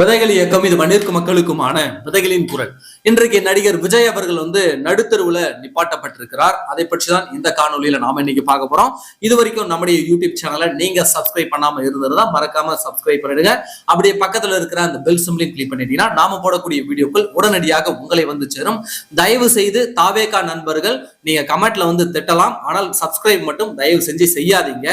விதைகள் இயக்கம் இது மண்ணிற்கு மக்களுக்குமான விதைகளின் குரல். இன்றைக்கு நடிகர் விஜய் அவர்கள் வந்து நடுத்தருவுல நிப்பாட்டப்பட்டிருக்கிறார். அதை பற்றி தான் இந்த காணொலியில நாம இன்னைக்கு பார்க்க போறோம். இது வரைக்கும் நம்முடைய யூடியூப் சேனலை நீங்க சப்ஸ்கிரைப் பண்ணாம இருந்ததுன்னா மறக்காம சப்ஸ்கிரைப் பண்ணிடுங்க. அப்படியே பக்கத்துல இருக்கிற அந்த பெல் சிம்லையும் கிளிக் பண்ணிட்டீங்கன்னா நாம போடக்கூடிய வீடியோக்கள் உடனடியாக உங்களை வந்து சேரும். தயவு செய்து தாவேகா நண்பர்கள் நீங்க கமெண்ட்ல வந்து திட்டலாம். ஆனால் சப்ஸ்கிரைப் மட்டும் தயவு செஞ்சு செய்யாதீங்க.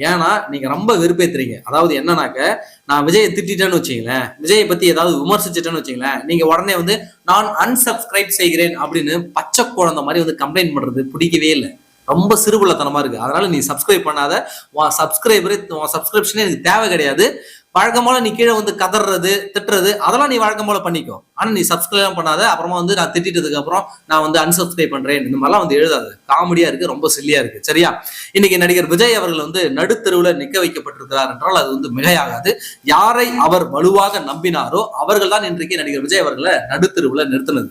ஏன்னா நீங்க ரொம்ப வெறுப்பேத்துறீங்க. அதாவது என்னன்னாக்க நான் விஜயை திட்டேன்னு வச்சுங்களேன் விஜயை பத்தி ஏதாவது விமர்சிச்சிட்டேன்னு வச்சுங்களேன் நீங்க உடனே வந்து நான் அன்சப்ஸ்கிரைப் செய்கிறேன் அப்படின்னு பச்சை குழந்தை மாதிரி வந்து கம்ப்ளைண்ட் பண்றது பிடிக்கவே இல்லை. ரொம்ப சிறுபுள்ளத்தனமா இருக்கு. அதனால நீ சப்ஸ்கிரைப் பண்ணாத. உன் சப்ஸ்கிரைபரு உன் சப்ஸ்கிரிப்ஷனே எனக்கு தேவை கிடையாது. வழக்கம் போல நீ கீழே வந்து கதறது திட்டுறது அதெல்லாம் நீ வழக்கம் போல பண்ணிக்கோ. ஆனா நீ சப்ஸ்கிரைப் பண்ணாத. அப்புறமா வந்து நான் திட்டதுக்கு அப்புறம் நான் வந்து அன்சப்ஸ்கிரைப் பண்றேன். இந்த மாதிரிலாம் வந்து எழுதாது. காமெடியா இருக்கு ரொம்ப சில்லியா இருக்கு. சரியா? இன்னைக்கு நடிகர் விஜய் அவர்கள் வந்து நடுத்தருவுல நிக்க வைக்கப்பட்டிருக்கிறார் என்றால் அது வந்து மிகையாகாது. யாரை அவர் வலுவாக நம்பினாரோ அவர்கள் தான் இன்றைக்கு நடிகர் விஜய் அவர்களை நடுத்தருவுல நிறுத்தினது.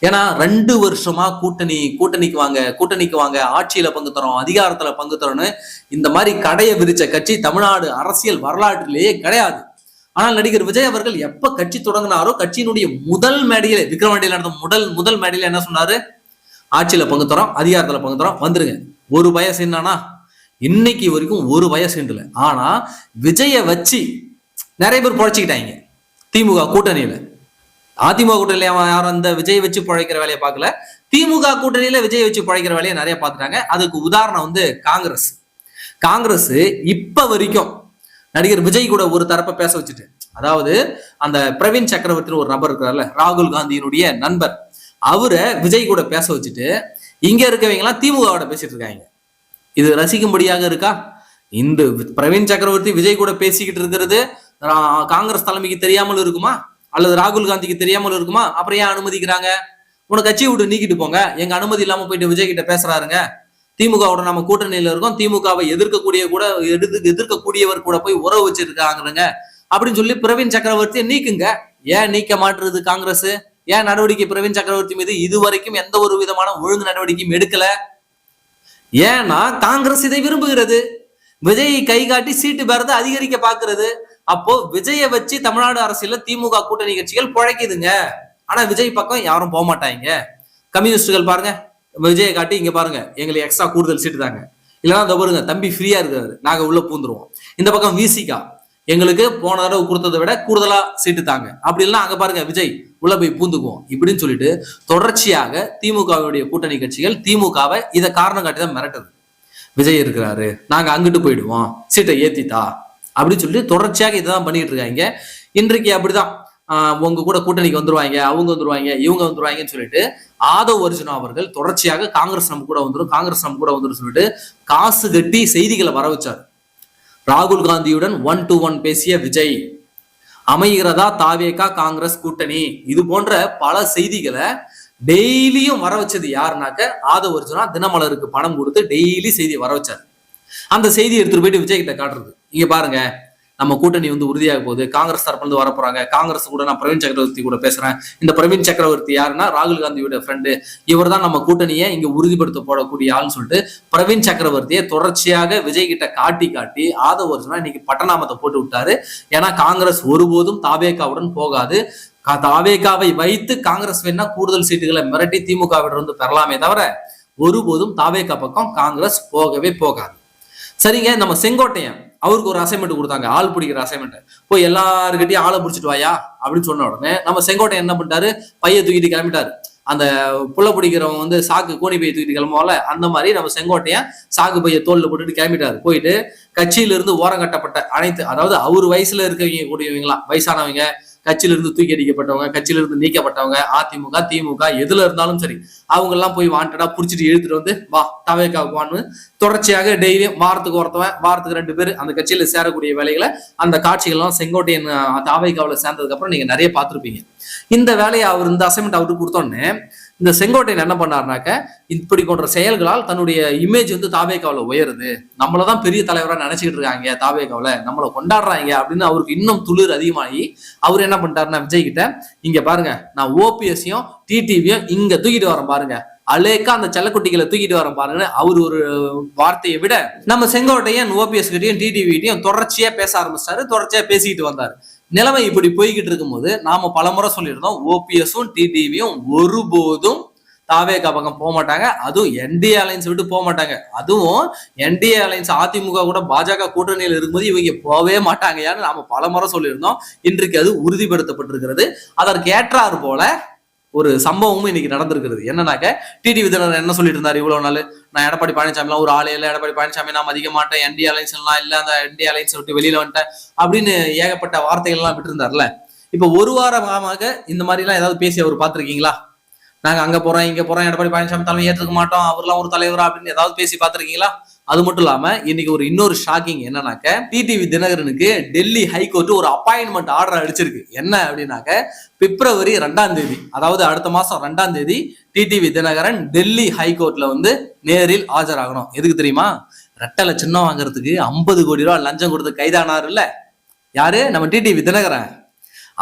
ஏன்னா ரெண்டு வருஷமா கூட்டணி கூட்டணிக்கு வாங்க கூட்டணிக்கு வாங்க ஆட்சியில பங்கு தரோம் அதிகாரத்துல பங்கு தரோம்னு இந்த மாதிரி கடையை விரிச்ச கட்சி தமிழ்நாடு அரசியல் வரலாற்றிலேயே கிடையாது. ஆனால் நடிகர் விஜய் அவர்கள் எப்ப கட்சி தொடங்கினாரோ கட்சியினுடைய முதல் மேடையில விக்ரவாண்டியில் நடந்த முதல் முதல் மேடையில என்ன சொன்னாரு? ஆட்சியில பங்கு தரோம் அதிகாரத்துல பங்கு தரோம் வந்துருங்க. ஒரு வயசு என்னன்னா இன்னைக்கு வரைக்கும் ஒரு வயசு இல்லை ஆனா விஜய வச்சு நிறைய பேர் பொழைச்சிக்கிட்டாங்க. திமுக கூட்டணியில. அதிமுக கூட்டணியில அவன் யாரும் அந்த விஜய் வச்சு பிழைக்கிற வேலையை பார்க்கல. திமுக கூட்டணியில விஜய் வச்சு பிழைக்கிற வேலையை நிறைய பார்த்துட்டாங்க. அதுக்கு உதாரணம் வந்து காங்கிரஸ். காங்கிரஸ் இப்ப வரைக்கும் நடிகர் விஜய் கூட ஒரு தரப்பை பேச வச்சுட்டு அதாவது அந்த பிரவீன் சக்கரவர்த்தின்னு ஒரு நபர் இருக்கிறார்ல ராகுல் காந்தியினுடைய நண்பர் அவரை விஜய் கூட பேச வச்சுட்டு இங்க இருக்கவைங்கெல்லாம் திமுகவோட பேசிட்டு இருக்காங்க. இது ரசிக்கும்படியாக இருக்கா? இந்த பிரவீன் சக்கரவர்த்தி விஜய் கூட பேசிக்கிட்டு இருக்கிறது காங்கிரஸ் தலைமைக்கு தெரியாமல் இருக்குமா? அல்லது ராகுல் காந்திக்கு தெரியாமல் இருக்குமா? அப்புறம் ஏன் அனுமதிக்கிறாங்க? உன கட்சியை விட்டு நீக்கிட்டு போங்க. எங்க அனுமதி இல்லாம போயிட்டு விஜய் கிட்ட பேசுறாருங்க. திமுகவோட நம்ம கூட்டணியில இருக்கோம். திமுகவை எதிர்க்கக்கூடிய கூட எதிர்த்து எதிர்க்கக்கூடியவர் கூட போய் உறவு வச்சிருக்காங்கிறங்க அப்படின்னு சொல்லி பிரவீன் சக்கரவர்த்தியை நீக்குங்க. ஏன் நீக்க மாட்டுறது காங்கிரஸ்? ஏன் நடவடிக்கை பிரவீன் சக்கரவர்த்தி மீது இதுவரைக்கும் எந்த ஒரு விதமான ஒழுங்கு நடவடிக்கையும் எடுக்கல? ஏன்னா காங்கிரஸ் இதை விரும்புகிறது. விஜய் கை காட்டி சீட்டு பெறதை அதிகரிக்க பாக்குறது அப்போ விஜயை வச்சு தமிழ்நாடு அரசியல திமுக கூட்டணி கட்சிகள் பிழைக்குதுங்க. ஆனா விஜய் பக்கம் யாரும் போக மாட்டாங்க. கம்யூனிஸ்டுகள் பாருங்க விஜயை காட்டி இங்க பாருங்க எங்களுக்கு எக்ஸ்ட்ரா கூடுதல் சீட்டு தாங்க. இல்லைன்னா இந்த பாருங்க தம்பி ஃப்ரீயா இருக்காரு நாங்க உள்ள பூந்துருவோம். இந்த பக்கம் விசிகா எங்களுக்கு போன தடவை கொடுத்ததை விட கூடுதலா சீட்டு தாங்க. அப்படி இல்லைன்னா அங்க பாருங்க விஜய் உள்ள போய் பூந்துக்குவோம். இப்படின்னு சொல்லிட்டு தொடர்ச்சியாக திமுகவுடைய கூட்டணி கட்சிகள் திமுகவை இதை காரணம் காட்டி தான் மிரட்டுது. விஜய் இருக்கிறாரு நாங்க அங்கிட்டு போயிடுவோம் சீட்டை ஏத்தித்தா அப்படின்னு சொல்லிட்டு தொடர்ச்சியாக இதான் பண்ணிட்டு இருக்காங்க இன்றைக்கு அப்படிதான். உங்க கூட கூட்டணிக்கு வந்துருவாங்க அவங்க வந்துருவாங்க இவங்க வந்துருவாங்கன்னு சொல்லிட்டு ஆதவ் அர்ஜுனா அவர்கள் தொடர்ச்சியாக காங்கிரஸ் நம்ம கூட வந்துடும் காங்கிரஸ் நம்ம கூட வந்துடும் சொல்லிட்டு காசு கட்டி செய்திகளை வர வச்சார். ராகுல் காந்தியுடன் ஒன் டு ஒன் பேசிய விஜய் அமைகிறதா தாவேகா காங்கிரஸ் கூட்டணி? இது போன்ற பல செய்திகளை டெய்லியும் வர வச்சது யாருனாக்க ஆதவ் அர்ஜுனா தினமலருக்கு பணம் கொடுத்து டெய்லி செய்தி வர வச்சார். அந்த செய்தியை எடுத்துட்டு போயிட்டு விஜய் கிட்ட காட்டுறது. இங்க பாருங்க நம்ம கூட்டணி வந்து உறுதியாக போகுது. காங்கிரஸ் தரப்புல இருந்து வர போறாங்க. காங்கிரஸ் கூட நான் பிரவீன் சக்கரவர்த்தி கூட பேசுறேன். இந்த பிரவீன் சக்கரவர்த்தி யாருன்னா ராகுல் காந்தியோட ஃப்ரெண்டு இவர் தான் நம்ம கூட்டணியை இங்க உறுதிப்படுத்த போடக்கூடிய ஆள்னு சொல்லிட்டு பிரவீன் சக்கரவர்த்தியை தொடர்ச்சியாக விஜய் கிட்ட காட்டி காட்டி ஆதவ அர்ஜுனா இன்னைக்கு பட்டநாமத்தை போட்டு விட்டாரு. ஏன்னா காங்கிரஸ் ஒருபோதும் தாவேகாவுடன் போகாது. கா- தாவேகாவை வைத்து காங்கிரஸ் வேணா கூடுதல் சீட்டுகளை மிரட்டி திமுகவிடம் வந்து பெறலாமே தவிர ஒருபோதும் தாவேகா பக்கம் காங்கிரஸ் போகவே போகாது. சரிங்க நம்ம செங்கோட்டையன். அவருக்கு ஒரு அசைன்மெண்ட் கொடுத்தாங்க. ஆள் பிடிக்கிற அசைன்மெண்ட் போய் எல்லாருக்கிட்டையும் ஆளை பிடிச்சிட்டு வாயா? அப்படின்னு சொன்ன உடனே நம்ம செங்கோட்டை என்ன பண்ணிட்டாரு? பைய தூக்கிட்டு கிளம்பிட்டாரு. அந்த புள்ள பிடிக்கிறவங்க வந்து சாக்கு கோணி பைய தூக்கிட்டு கிளம்புவால அந்த மாதிரி நம்ம செங்கோட்டையை சாக்கு பைய தோல்ல போட்டுட்டு கிளம்பிட்டாரு. போயிட்டு கட்சியிலிருந்து ஓரம் ஓரங்கட்டப்பட்ட அனைத்து அதாவது அவர் வயசுல இருக்கவங்க கூடியவங்களாம் வயசானவங்க கட்சியிலிருந்து தூக்கி அடிக்கப்பட்டவங்க கட்சியிலிருந்து நீக்கப்பட்டவங்க அதிமுக திமுக எதுல இருந்தாலும் சரி அவங்க எல்லாம் போய் வாண்டடா புடிச்சிட்டு இழுத்துட்டு வந்து வா தவேக்காவுக்கு வான்னு. தொடர்ச்சியாக டெய்லியும் வாரத்துக்கு ஒருத்தவன் வாரத்துக்கு ரெண்டு பேர் அந்த கட்சியில சேரக்கூடிய வேலைகளை அந்த காட்சிகள்லாம் செங்கோட்டையன் தாவைக்காவில் சேர்ந்ததுக்கு அப்புறம் நீங்க நிறைய பார்த்திருப்பீங்க. இந்த வேலையை அவர் இந்த அசைன்மெண்ட் அவருக்கு கொடுத்தோன்னே இந்த செங்கோட்டையன் என்ன பண்ணாருனாக்க இப்படி போன்ற செயல்களால் தன்னுடைய இமேஜ் வந்து தாவேகாவில் உயருது. நம்மளதான் பெரிய தலைவராக நினைச்சிக்கிட்டு இருக்காங்க தாவேகாவில். நம்மளை கொண்டாடுறாங்க அப்படின்னு அவருக்கு இன்னும் துளிர் அதிகமாகி அவர் என்ன பண்ணிட்டாருன்னா விஜய் கிட்ட இங்க பாருங்க நான் ஓபிஎஸ்ஸையும் டிடிவியும் இங்க தூக்கிட்டு வரேன் பாருங்க. அலேக்கா அந்த செல்லக்குட்டிகளை தூக்கிட்டு வரேன் பாருங்கன்னு அவர் ஒரு வார்த்தையை விட நம்ம செங்கோட்டையன் ஓபிஎஸ் கிட்டையும் டிடிவி கிட்டையும் தொடர்ச்சியா பேச ஆரம்பிச்சாரு தொடர்ச்சியா பேசிக்கிட்டு வந்தாரு. நிலைமை இப்படி போய்கிட்டு இருக்கும்போது நாம பலமுறை சொல்லியிருந்தோம் ஓபிஎஸும் டிடிவியும் ஒருபோதும் தாவேகா பக்கம் போக மாட்டாங்க. அதுவும் என்டிஏ அலைன்ஸ் விட்டு போக மாட்டாங்க. அதுவும் என்டிஏ அலைன்ஸ் அதிமுக கூட பாஜக கூட்டணியில் இருக்கும்போது இவங்க போகவே மாட்டாங்க. ஏன்னு நாம பலமுறை சொல்லியிருந்தோம். இன்றைக்கு அது உறுதிப்படுத்தப்பட்டிருக்கிறது. அதற்கு ஏற்றாறு போல ஒரு சம்பவமும் இன்னைக்கு நடந்திருக்கிறது. என்னன்னாக்க டிடி விதனர் என்ன சொல்லிட்டு இருந்தார் இவ்வளவு நாள்? நான் எடப்பாடி பழனிசாமிலாம் ஒரு ஆளே இல்லை எடப்பாடி பழனிசாமி நான் மதிக்க மாட்டேன் என்டி அலைன்ஸ் எல்லாம் இல்ல அந்த என்டி அலைன்ஸ் விட்டு வெளியில வந்துட்டேன் அப்படின்னு ஏகப்பட்ட வார்த்தைகள் எல்லாம் விட்டுருந்தாருல இப்ப ஒரு வாரமாக இந்த மாதிரி எல்லாம் ஏதாவது பேசி அவர் பார்த்துருக்கீங்களா? நாங்க அங்க போறோம் இங்க போறோம் எடப்பாடி பழனிசாமி தலைமை ஏற்றுக்க மாட்டோம் அவர்லாம் ஒரு தலைவரா அப்படின்னு ஏதாவது பேசி பார்த்திருக்கீங்களா? அது மட்டும் இல்லாம இன்னைக்கு ஒரு இன்னொரு ஷாக்கிங் என்னன்னாக்க டிடிவி தினகரனுக்கு டெல்லி ஹைகோர்ட் ஒரு அப்பாயின்மெண்ட் ஆர்டர் அடிச்சிருக்கு. என்ன அப்படின்னாக்க பிப்ரவரி ரெண்டாம் தேதி அதாவது அடுத்த மாசம் ரெண்டாம் தேதி டிடிவி தினகரன் டெல்லி ஹைகோர்ட்ல வந்து நேரில் ஆஜராகணும். எதுக்கு தெரியுமா? ரெட்டலை சின்னம் வாங்குறதுக்கு ஐம்பது கோடி ரூபா லஞ்சம் கொடுத்து கைதானார் இல்ல யாரு? நம்ம டிடிவி தினகரன்.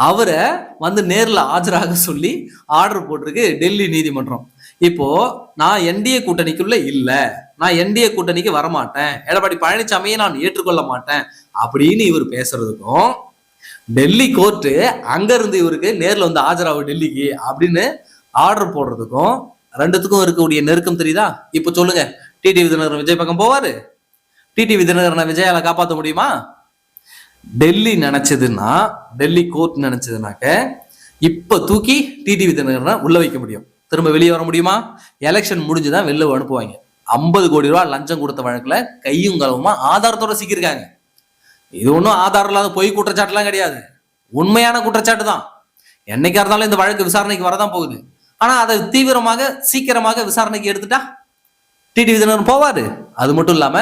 அவரை வந்து நேரில் ஆஜராக சொல்லி ஆர்டர் போட்டிருக்கு டெல்லி நீதிமன்றம். இப்போ நான் என்டிஏ கூட்டணிக்குள்ள இல்ல. நான் என்டிஏ கூட்டணிக்கு வரமாட்டேன். எடப்பாடி பழனிசாமியை நான் ஏற்றுக்கொள்ள மாட்டேன். அப்படின்னு இவர் பேசுறதுக்கும் டெல்லி கோர்ட்டு அங்க இருந்து இவருக்கு நேர்ல வந்து ஆஜராகும் டெல்லிக்கு அப்படின்னு ஆர்டர் போடுறதுக்கும் ரெண்டுத்துக்கும் இருக்கக்கூடிய நெருக்கம் தெரியுதா? இப்போ சொல்லுங்க. டிடிவி தினகரன் விஜய் பக்கம் போவாரு. டிடிவி தினகரனை விஜயால காப்பாற்ற முடியுமா? டெல்லி நினைச்சதுன்னா டெல்லி கோர்ட் நினைச்சதுனாக்க இப்ப தூக்கி டிடிவி தினகரனை உள்ள வைக்க முடியும். திரும்ப வெளியே வர முடியுமா? எலெக்ஷன் முடிஞ்சு தான் வெளில அனுப்புவாங்க. ஐம்பது கோடி ரூபாய் லஞ்சம் கொடுத்த வழக்குல கையும் கலவுமா ஆதாரத்தோட சிக்கியிருக்காங்க. இது ஒன்றும் ஆதாரம் இல்லாத பொய் குற்றச்சாட்டுலாம் கிடையாது. உண்மையான குற்றச்சாட்டு தான் என்னைக்கா இருந்தாலும் இந்த வழக்கு விசாரணைக்கு வரதான் போகுது. ஆனா அதை தீவிரமாக சீக்கிரமாக விசாரணைக்கு எடுத்துட்டா? டிடிவி தினம் போவார். அது மட்டும் இல்லாம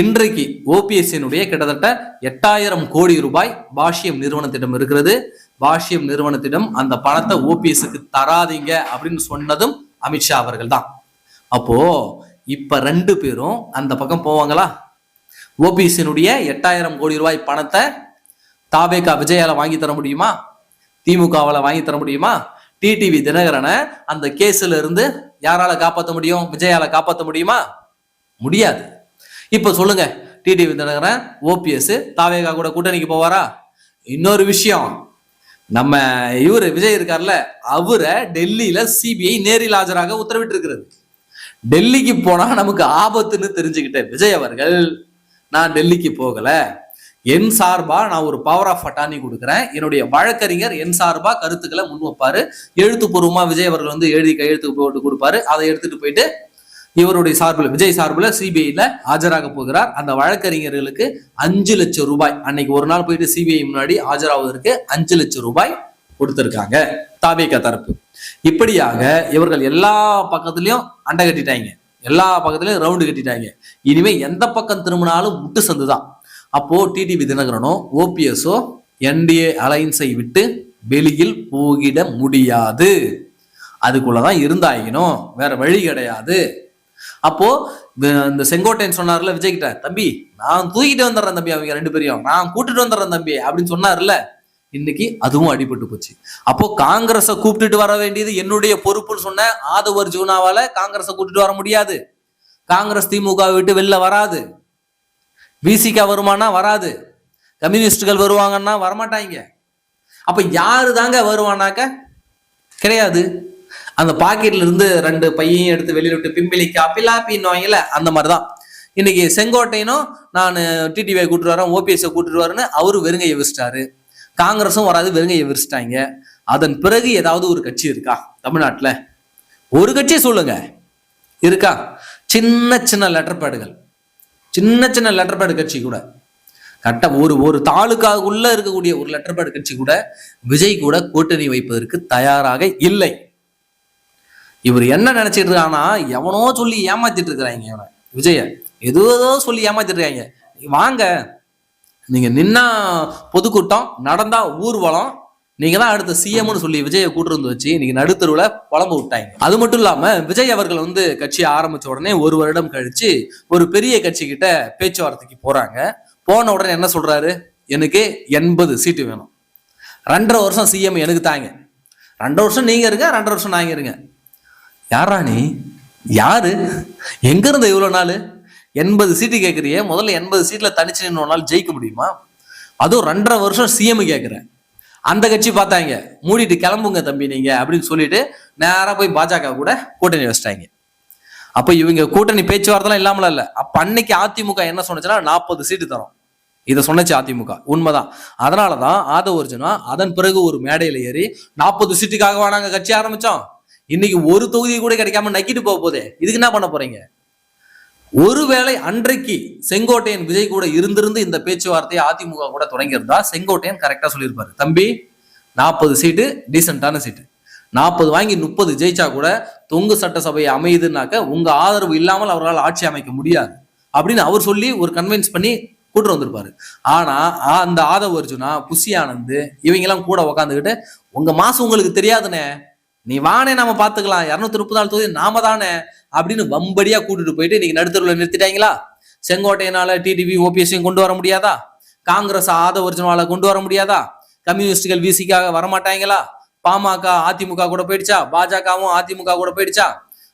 இன்றைக்கு ஓபிஎஸ்சியினுடைய கிட்டத்தட்ட எட்டாயிரம் கோடி ரூபாய் பாஷ்யம் நிறுவனத்திடம் இருக்கிறது. பாஷ்யம் நிறுவனத்திடம் அந்த பணத்தை ஓபிஎஸ்க்கு தராதீங்க அப்படின்னு சொன்னதும் அமித்ஷா அவர்கள் தான் அப்போ இப்ப ரெண்டு பேரும் அந்த பக்கம் போவாங்களா? ஓபிஎஸ்சினுடைய எட்டாயிரம் கோடி ரூபாய் பணத்தை தாபேகா விஜயால வாங்கி தர முடியுமா? திமுகவால வாங்கி தர முடியுமா? டிடிவி தினகரனை அந்த கேஸ்ல இருந்து யாரால காப்பாற்ற முடியும்? விஜயால காப்பாற்ற முடியுமா? முடியாது. இப்ப சொல்லுங்க டிடிவி தினகரன் ஓபிஎஸ் தாவேகா கூட கூட்டணிக்கு போவாரா? இன்னொரு விஷயம் நம்ம இவர் விஜய் இருக்கார்ல அவரை டெல்லியில சிபிஐ நேரில் ஆஜராக உத்தரவிட்டு இருக்கிறது டெல்லிக்கு போனா நமக்கு ஆபத்துன்னு தெரிஞ்சுக்கிட்ட விஜய் அவர்கள் நான் டெல்லிக்கு போகல. என் சார்பா நான் ஒரு பவர் ஆஃப் அட்டானி கொடுக்குறேன். என்னுடைய வழக்கறிஞர் என் சார்பா கருத்துக்களை முன் வைப்பாரு. எழுத்துப்பூர்வமா விஜய் அவர்கள் வந்து எழுதி கையெழுத்து போட்டு கொடுப்பாரு. அதை எடுத்துட்டு போயிட்டு இவருடைய சார்பில் விஜய் சார்பில் சிபிஐல ஆஜராக போகிறார். அந்த வழக்கறிஞர்களுக்கு அஞ்சு லட்சம் ரூபாய் அன்னைக்கு ஒரு நாள் போயிட்டு சிபிஐ முன்னாடி ஆஜராவதற்கு அஞ்சு லட்சம் ரூபாய் கொடுத்திருக்காங்க தாவேக தரப்பு. இப்படியாக இவர்கள் எல்லா பக்கத்துலயும் அண்டை கட்டிட்டாங்க. எல்லா பக்கத்துலயும் ரவுண்டு கட்டிட்டாங்க. இனிமே எந்த பக்கம் திரும்பினாலும் முட்டு சந்து தான் அப்போ டிடிவி தினகரனோ ஓபிஎஸோ என்டிஏ அலைன்ஸை விட்டு வெளியில் போகிட முடியாது. அதுக்குள்ளதான் இருந்தாயினும் வேற வழி கிடையாது. அப்போ இந்த- செங்கோட்டையன் சொன்னார்ல விஜய் கிட்ட தம்பி நான் தூக்கிட்டு வந்துடுறேன் தம்பி அவங்க ரெண்டு பேரையும். நான் கூட்டிட்டு வந்துடுறேன் தம்பி அப்படின்னு சொன்னார்ல. இன்னைக்கு அதுவும் அடிபட்டு போச்சு. அப்போ காங்கிரஸை கூப்பிட்டுட்டு வர வேண்டியது என்னுடைய பொறுப்புன்னு சொன்ன ஆதவ அர்ஜுனாவால காங்கிரஸை கூட்டிட்டு வர முடியாது. காங்கிரஸ் திமுக விட்டு வெளில வராது. விசிகா வருமானா வராது. கம்யூனிஸ்டுகள் வருவாங்கன்னா வரமாட்டாங்க. அப்ப யாரு தாங்க வருவானாக்க? கிடையாது. அந்த பாக்கெட்ல இருந்து ரெண்டு பையையும் எடுத்து வெளியில விட்டு பிம்பிளிக்கா பிலாப்பின்னுவாங்கல்ல அந்த மாதிரிதான். இன்னைக்கு செங்கோட்டையனும் நான் டிடிவியை கூட்டிட்டு வரேன் ஓபிஎஸ்ஐ கூட்டிட்டு வரேன்னு அவரு வெறுங்கையை விரிச்சிட்டாரு. காங்கிரஸும் வராது வெறுங்கையை விரிச்சிட்டாங்க. அதன் பிறகு ஏதாவது ஒரு கட்சி இருக்கா தமிழ்நாட்டில்? ஒரு கட்சியை சொல்லுங்க. இருக்கா? சின்ன சின்ன லெட்டர் பேடுகள் சின்ன சின்ன லெட்டர் பேடு கட்சி கூட. கட்ட ஒரு ஒரு தாலுக்காவுக்குள்ள இருக்கக்கூடிய ஒரு லெட்டர் பேடு கட்சி கூட விஜய் கூட கூட்டணி வைப்பதற்கு தயாராக இல்லை. இவர் என்ன நினைச்சிட்டு இருக்கானா எவனோ சொல்லி ஏமாத்திட்டு இருக்கிறாங்க இவனை. விஜய ஏதோ ஏதோ சொல்லி ஏமாத்திட்டு இருக்காங்க. வாங்க நீங்க நின்னா பொதுக்கூட்டம் நடந்தா ஊர்வலம் நீங்க தான் அடுத்த சிஎம்னு சொல்லி விஜயை கூட்டிருந்து வச்சு இன்னைக்கு நடுத்தருவில் புலம்பு விட்டாங்க. அது மட்டும் இல்லாம விஜய் அவர்கள் வந்து கட்சி ஆரம்பிச்ச உடனே ஒரு வருடம் கழிச்சு ஒரு பெரிய கட்சி கிட்ட பேச்சுவார்த்தைக்கு போறாங்க. போன உடனே என்ன சொல்றாரு? எனக்கு எண்பது சீட்டு வேணும். ரெண்டரை வருஷம் சிஎம் எனக்கு தாங்க. ரெண்டரை வருஷம் நீங்க இருங்க ரெண்டரை வருஷம் நாங்க இருங்க. யாரா நீ? யாரு? எங்க இருந்த நாள்? எண்பது சீட்டு கேட்குறியே முதல்ல எண்பது சீட்டில் தனிச்சு நின்று ஒரு நாள் ஜெயிக்க முடியுமா? அதுவும் ரெண்டரை வருஷம் சிஎம் கேட்குறேன் அந்த கட்சி பார்த்தாங்க. மூடிட்டு கிளம்புங்க தம்பி நீங்க அப்படின்னு சொல்லிட்டு நேராக போய் பாஜக கூட கூட்டணி வச்சிட்டாங்க. அப்போ இவங்க கூட்டணி பேச்சுவார்த்தைலாம் இல்லாமல் இல்லை. அப்போ அன்னைக்கு அதிமுக என்ன சொன்னுச்சுன்னா நாற்பது சீட்டு தரும். இதை சொன்னச்சு அதிமுக. உண்மைதான். அதனாலதான் ஆதவ ஒரிஜினா அதன் பிறகு ஒரு மேடையில் ஏறி நாற்பது சீட்டுக்காகவா நாங்கள் கட்சி ஆரம்பித்தோம் இன்னைக்கு ஒரு தொகுதி கூட கிடைக்காம நக்கிட்டு போக போதே. இதுக்கு என்ன பண்ண போறீங்க? ஒருவேளை அன்றைக்கு செங்கோட்டையன் விஜய் கூட இருந்திருந்து இந்த பேச்சுவார்த்தையை அதிமுக கூட தொடங்கியிருந்தா செங்கோட்டையன் கரெக்டா சொல்லியிருப்பாரு. தம்பி நாற்பது சீட்டு டீசென்டான சீட்டு. நாற்பது வாங்கி முப்பது ஜெயிச்சா கூட தொங்கு சட்டசபை அமையுதுனாக்க உங்க ஆதரவு இல்லாமல் அவரால் ஆட்சி அமைக்க முடியாது. அப்படின்னு அவர் சொல்லி ஒரு கன்வின்ஸ் பண்ணி கூட்டு வந்திருப்பாரு. ஆனா அந்த ஆதவ அர்ஜுனா புஷி ஆனந்த் இவங்க எல்லாம் கூட உக்காந்துக்கிட்டு உங்க மாசம் உங்களுக்கு தெரியாதுனே. நீ வானே நாம பாத்துக்கலாம் இரநூத்தி முப்பது நாள் தொகுதி நாம தானே அப்படின்னு வம்படியா கூட்டிட்டு போயிட்டு இன்னைக்கு நடுத்தருவில் நிறுத்திட்டாங்களா? செங்கோட்டையனால டிடிவி ஓபிஎஸ்ஸையும் கொண்டு வர முடியாதா? காங்கிரஸ் ஆத அர்ஜுனால கொண்டு வர முடியாதா? கம்யூனிஸ்டுகள் விசிக்காக வரமாட்டாங்களா? பாமக அதிமுக கூட போயிடுச்சா? பாஜகவும் அதிமுக கூட போயிடுச்சா?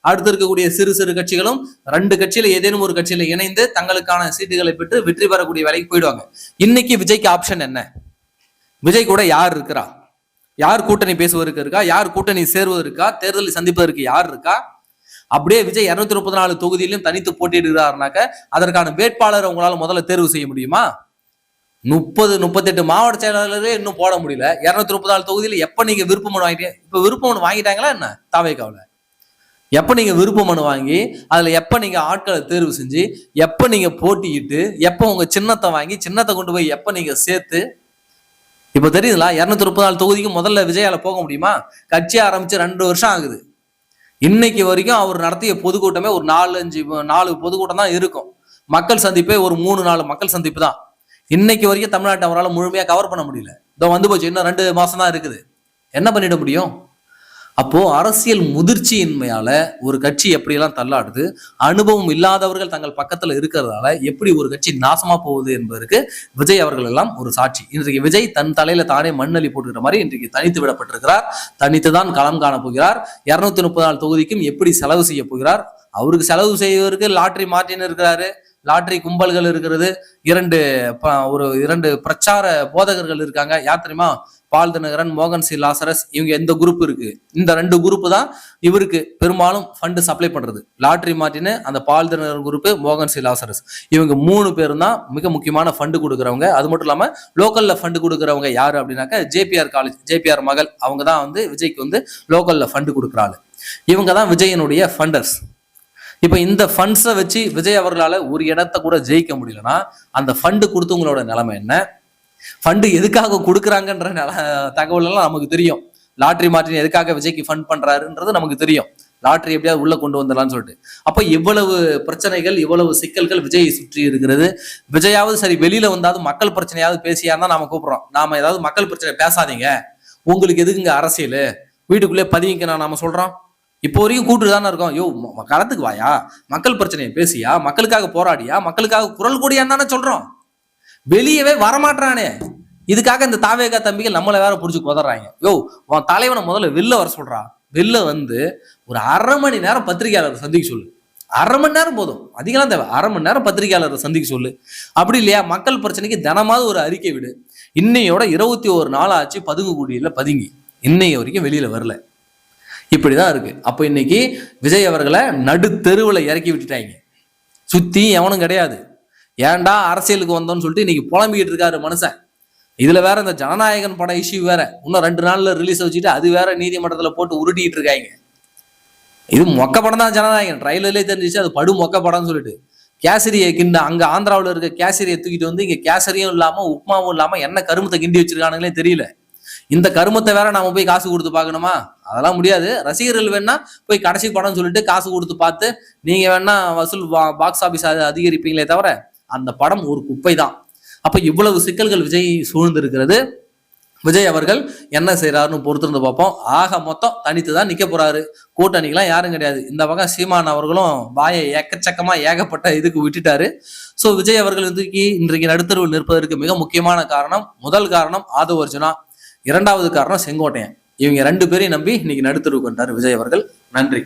அடுத்து இருக்கக்கூடிய சிறு சிறு கட்சிகளும் ரெண்டு கட்சியில ஏதேனும் ஒரு கட்சியில இணைந்து தங்களுக்கான சீட்டுகளை பெற்று வெற்றி பெறக்கூடிய வேலைக்கு போயிடுவாங்க. இன்னைக்கு விஜய்க்கு ஆப்ஷன் என்ன? விஜய் கூட யார் இருக்கிறா? யார் கூட்டணி பேசுவதற்கு இருக்கா? யார் கூட்டணி சேர்வதற்கா தேர்தலை சந்திப்பதற்கு யார் இருக்கா? அப்படியே விஜய் இருநூத்தி முப்பத்தி நாலு தொகுதியிலும் தனித்து போட்டியிடுகிறாருனாக்க அதற்கான வேட்பாளரை உங்களால் முதல்ல தேர்வு செய்ய முடியுமா? முப்பது முப்பத்தெட்டு மாவட்ட செயலாளரே இன்னும் போட முடியல. இருநூத்தி முப்பத்தி நாலு தொகுதியில் எப்போ நீங்கள் விருப்ப மனு வாங்கிட்டீங்க? இப்போ விருப்ப மனு வாங்கிட்டாங்களா என்ன? தாவேக்காவில. எப்போ நீங்கள் விருப்ப மனு வாங்கி அதில் எப்போ நீங்கள் ஆட்களை தேர்வு செஞ்சு எப்போ நீங்கள் போட்டியிட்டு எப்போ உங்கள் சின்னத்தை வாங்கி சின்னத்தை கொண்டு போய் எப்போ நீங்கள் சேர்த்து இப்போ தெரியுதுங்களா? இரநூத்தி முப்பது நாலு தொகுதிக்கு முதல்ல விஜயால போக முடியுமா? கட்சி ஆரம்பிச்சு ரெண்டு வருஷம் ஆகுது. இன்னைக்கு வரைக்கும் அவர் நடத்திய பொதுக்கூட்டமே ஒரு நாலு அஞ்சு நாலு பொதுக்கூட்டம் தான் இருக்கும். மக்கள் சந்திப்பே ஒரு மூணு நாலு மக்கள் சந்திப்பு தான். இன்னைக்கு வரைக்கும் தமிழ்நாட்டை அவரால் முழுமையாக கவர் பண்ண முடியல. இதோ வந்து போச்சு இன்னும் ரெண்டு மாசம் தான் இருக்குது. என்ன பண்ணிட முடியும்? அப்போ அரசியல் முதிர்ச்சியின்மையால ஒரு கட்சி எப்படியெல்லாம் தள்ளாடுது? அனுபவம் இல்லாதவர்கள் தங்கள் பக்கத்துல இருக்கிறதால எப்படி ஒரு கட்சி நாசமா போகுது என்பதற்கு விஜய் அவர்கள் எல்லாம் ஒரு சாட்சி. இன்றைக்கு விஜய் தன் தலையில தானே மண்ணலி போட்டுக்கிற மாதிரி இன்றைக்கு தனித்து விடப்பட்டிருக்கிறார். தனித்து தான் களம் காண போகிறார். இருநூத்தி முப்பது நாள் தொகுதிக்கும் எப்படி செலவு செய்ய போகிறார்? அவருக்கு செலவு செய்வதற்கு லாட்ரி மார்டின் இருக்கிறாரு. லாட்ரி கும்பல்கள் இருக்கிறது. இரண்டு ப- ஒரு இரண்டு பிரச்சார போதகர்கள் இருக்காங்க. யார் தெரியுமா? பால் தினகரன் மோகன் சி. லாசரஸ் இவங்க எந்த குரூப் இருக்கு? இந்த ரெண்டு குரூப் தான் இவருக்கு பெரும்பாலும் ஃபண்டு சப்ளை பண்றது. லாட்ரி மாட்டினு அந்த பால் தினகரன் குரூப் மோகன் சி. லாசரஸ். இவங்க மூணு பேரும் தான் மிக முக்கியமான ஃபண்டு கொடுக்குறவங்க. அது மட்டும் இல்லாம லோக்கல்ல ஃபண்டு கொடுக்குறவங்க யாரு அப்படின்னாக்க ஜேபிஆர் காலேஜ் ஜேபிஆர் மகள் அவங்க தான் வந்து விஜய்க்கு வந்து லோக்கல்ல ஃபண்டு கொடுக்குறாள். இவங்க தான் விஜயனுடைய ஃபண்டர்ஸ் இப்போ இந்த ஃபண்ட்ஸை வச்சு விஜய் அவர்களால் ஒரு இடத்த கூட ஜெயிக்க முடியலன்னா அந்த ஃபண்டு கொடுத்தவங்களோட நிலைமை என்ன? ஃபண்டு எதுக்காக கொடுக்குறாங்கன்ற தகவலெல்லாம் நமக்கு தெரியும். லாட்ரி மாற்றி எதுக்காக விஜய்க்கு ஃபண்ட் பண்றாருன்றது நமக்கு தெரியும். லாட்ரி எப்படியாவது உள்ள கொண்டு வந்துடலாம்னு சொல்லிட்டு. அப்போ எவ்வளவு பிரச்சனைகள் இவ்வளவு சிக்கல்கள் விஜயை சுற்றி இருக்கிறது? விஜயாவது சரி வெளியில வந்தாவது மக்கள் பிரச்சனையாவது பேசியாருந்தா நாம கூப்பிடுறோம். நாம ஏதாவது மக்கள் பிரச்சனை பேசாதீங்க. உங்களுக்கு எதுக்குங்க அரசியல்? வீட்டுக்குள்ளே பதுங்கிக்கணும் நாம சொல்றோம். இப்போ வரைக்கும் கூட்டு தானே இருக்கோம். யோ ம- களத்துக்கு வாயா? மக்கள் பிரச்சனையை பேசியா? மக்களுக்காக போராடியா? மக்களுக்காக குரல் கூடியான்னு தானே சொல்றோம். வெளியவே வரமாட்டானே இதுக்காக இந்த தாவேகா தம்பிகள் நம்மளை வேற புடிச்சு குதறாங்க. யோ உன் தலைவனை முதல்ல வெளில வர சொல்றா. வெளில வந்து ஒரு அரை மணி நேரம் பத்திரிகையாளரை சந்திக்க சொல்லு. அரை மணி நேரம் போதும். அதிகலாம் தேவை. அரை மணி நேரம் பத்திரிகையாளரை சந்திக்க சொல்லு. அப்படி இல்லையா? மக்கள் பிரச்சனைக்கு தினமாவது ஒரு அறிக்கை விடு. இன்னையோட இருபத்தி ஒரு நாள் ஆச்சு பதுங்குக்குடியில பதுங்கி. இன்னைய வரைக்கும் வெளியில வரல. இப்படிதான் இருக்கு. அப்போ இன்னைக்கு விஜய் அவர்களை நடு தெருவில் இறக்கி விட்டுட்டாங்க. சுத்தி எவனும் கிடையாது. ஏன்டா அரசியலுக்கு வந்தோம்னு சொல்லிட்டு இன்னைக்கு புலம்பிக்கிட்டு இருக்காரு மனுஷன். இதுல வேற இந்த ஜனநாயகன் படம் இஷ்யூ வேற. இன்னும் ரெண்டு நாள்ல ரிலீஸ் வச்சுட்டு அது வேற நீதிமன்றத்துல போட்டு உருட்டிட்டு இருக்காங்க. இது மொக்க படம் தான் ஜனநாயகன். ட்ரைலர்லேயே தெரிஞ்சிச்சு அது படு மொக்க படம்னு சொல்லிட்டு. கேசரியை கிண்ட அங்க ஆந்திராவில் இருக்க கேசரியை தூக்கிட்டு வந்து இங்க கேசரியும் இல்லாம உப்புமாவும் இல்லாம என்ன கருமத்தை கிண்டி வச்சிருக்கானுங்களே தெரியல. இந்த கருமத்தை வேற நாம போய் காசு கொடுத்து பார்க்கணுமா? அதெல்லாம் முடியாது. ரசிகர்கள் வேணா போய் கடைசி படம் சொல்லிட்டு காசு கொடுத்து பார்த்து நீங்க வேணா வசூல் பாக்ஸ் ஆபீஸ் அதிகரிப்பீங்களே தவிர அந்த படம் ஒரு குப்பை தான் அப்போ இவ்வளவு சிக்கல்கள் விஜய் சூழ்ந்து இருக்கிறது விஜய் அவர்கள் என்ன செய்கிறாருன்னு பொறுத்திருந்து பார்ப்போம். ஆக மொத்தம் தனித்து தான் நிற்க போகிறாரு கூட்டணிக்கெலாம் யாரும் கிடையாது. இந்த பக்கம் சீமான் அவர்களும் வாயை ஏக்கச்சக்கமாக ஏகப்பட்ட இதுக்கு விட்டுட்டாரு. ஸோ விஜய் அவர்கள் இதுக்கு இன்றைக்கு நடுத்தருவில் நிற்பதற்கு மிக முக்கியமான காரணம் முதல் காரணம் ஆதவ அர்ஜுனா. இரண்டாவது காரணம் செங்கோட்டையன். இவங்க ரெண்டு பேரையும் நம்பி இன்னைக்கு நடுத்தருவுக்கு வந்தார் விஜய் அவர்கள். நன்றி.